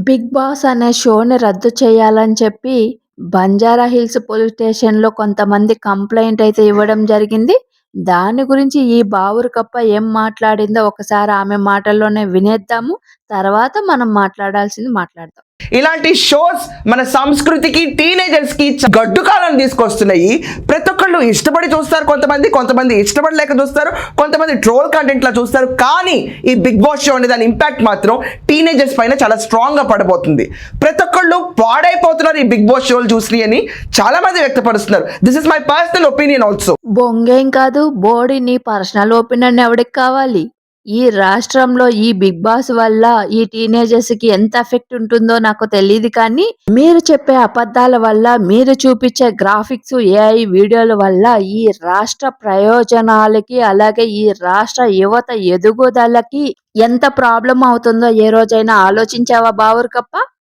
Big boss అనే షోని రద్దు చేయాలని చెప్పి బంజారా హిల్స్ పోలీస్ స్టేషన్‌లో కొంతమంది కంప్లైంట్ అయితే ఇవ్వడం జరిగింది. దాని గురించి ఈ బావురు కప్ప ఏం మాట్లాడిందో ఒకసారి ఆమె మాటల్లోనే వినేద్దాము. తర్వాత మనం మాట్లాడాల్సింది మాట్లాడదాం. ఇలాంటి షోస్ మన సంస్కృతికి టీనేజర్స్కి చ- తీసుకొస్తున్నాయి ప్రతి వాళ్ళు ఇష్టపడి చూస్తారు కొంతమంది కొంతమంది ఇష్టపడలేక చూస్తారు కొంతమంది ట్రోల్ కంటెంట్లా చూస్తారు. కానీ ఈ బిగ్ బాస్ షో అనే దాని ఇంపాక్ట్ మాత్రం టీనేజర్స్ పైన చాలా స్ట్రాంగ్గా పడబోతుంది. ప్రతి ఒక్కళ్ళు పాడైపోతున్నారు ఈ బిగ్ బాస్ షోలు చూసి అని చాలా మంది వ్యక్తపరుస్తున్నారు. This is my personal opinion also బొంగేం కాదు బోడీ నీ పర్సనల్ ఒపీనియన్ ఎవడికి కావాలి? ఈ రాష్ట్రంలో ఈ బిగ్ బాస్ వల్ల ఈ టీనేజర్స్‌కి ఎంత ఎఫెక్ట్ ఉంటుందో నాకు తెలియదు కానీ, మీరు చెప్పే అబద్ధాల వల్ల, మీరు చూపించే గ్రాఫిక్స్, ఏఐ వీడియోల వల్ల ఈ రాష్ట్ర ప్రయోజనాలకి, అలాగే ఈ రాష్ట్ర యువత ఎదుగుదలకి ఎంత ప్రాబ్లం అవుతుందో ఏ రోజైనా ఆలోచించావా బావురుకప్ప?